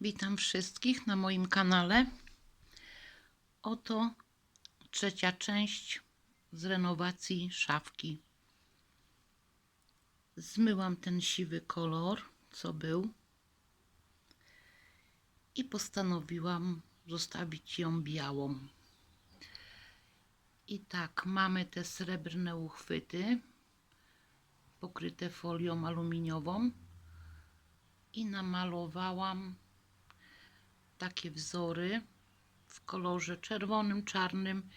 Witam wszystkich na moim kanale. Oto trzecia część z renowacji szafki. Zmyłam ten siwy kolor, co był, i postanowiłam zostawić ją białą. I tak, mamy te srebrne uchwyty pokryte folią aluminiową i namalowałam takie wzory w kolorze czerwonym, czarnym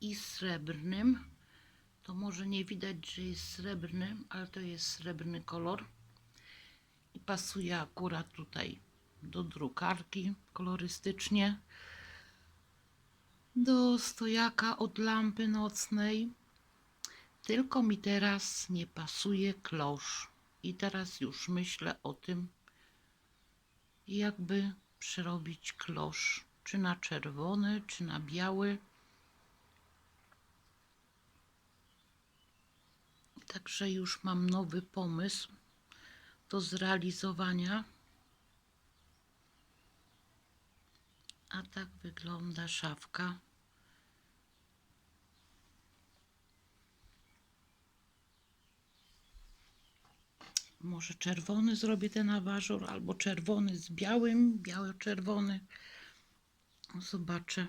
i srebrnym. To może nie widać, że jest srebrny, ale to jest srebrny kolor i pasuje akurat tutaj do drukarki kolorystycznie, do stojaka od lampy nocnej. Tylko mi teraz nie pasuje klosz. I teraz już myślę o tym, jakby przerobić klosz. Czy na czerwony, czy na biały. Także już mam nowy pomysł do zrealizowania. A tak wygląda szafka. Może czerwony zrobię ten aważur, albo czerwony z białym, biało-czerwony. Zobaczę.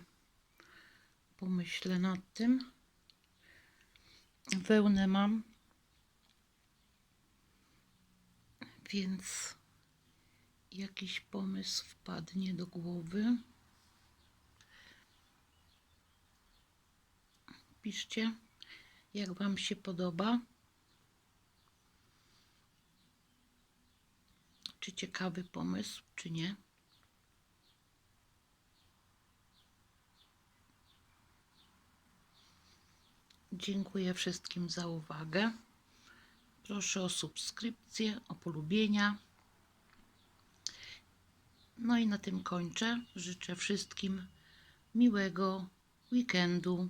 Pomyślę nad tym. Wełnę mam. Więc jakiś pomysł wpadnie do głowy. Piszcie, jak Wam się podoba. Czy ciekawy pomysł, czy nie? Dziękuję wszystkim za uwagę. Proszę o subskrypcję, o polubienia. No i na tym kończę. Życzę wszystkim miłego weekendu.